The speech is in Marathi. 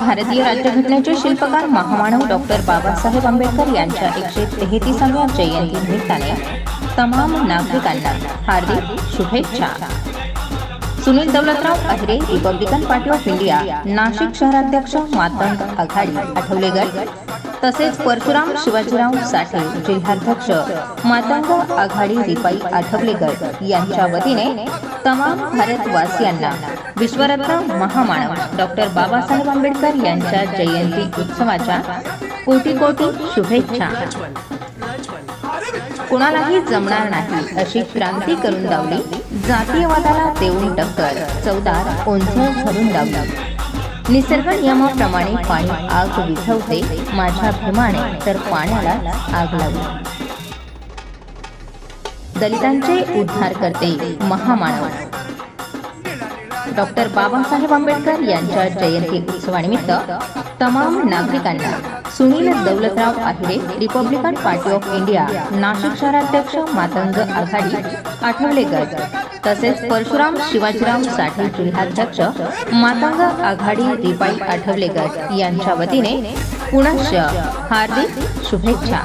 भारतीय राज्यघटनेचे शिल्पकार महामानव डॉक्टर बाबासाहेब आंबेडकर यांच्या एकशे तेहतीसाव्या जयंती निमित्ताने तमाम नागरिकांना हार्दिक शुभेच्छा. Sunil Daulatrao Ahire Republican Party of India Nashik शहराध्यक्ष मातंग आघाडी आठवले गट तसेच परशुराम शिवाजीराव साठे जिल्हाध्यक्ष मातंग आघाडी रिपाई आठवले यांच्या वतीने तमाम भारतवासियांना विश्वरत्न महामानव डॉक्टर बाबासाहेब आंबेडकर यांच्या जयंती उत्सवाच्या कोटी कोटी शुभेच्छा. कुणालाही जमणार नाही अशी क्रांती करून दावली जातीयवादाला देऊन टक्कर चौदार ओंझळ धरून दावली. निसर्ग नियमाप्रमाणे पाणी आग विझवते माझ्या भीमाने तर पाण्याला आग लागली दलितांचे उद्धार करते महामानव डॉक्टर बाबासाहेब आंबेडकर यांच्या जयंती उत्सवानिमित्त तमाम नागरिकांना Sunil Daulatrao Ahire Republican Party of India Nashik शहराध्यक्ष मातंग आघाडी आठवले तसेच परशुराम शिवाजीराव साठे जिल्हाध्यक्ष मातंग आघाडी रिपाई आठवले यांच्या वतीने पुनश्च हार्दिक शुभेच्छा.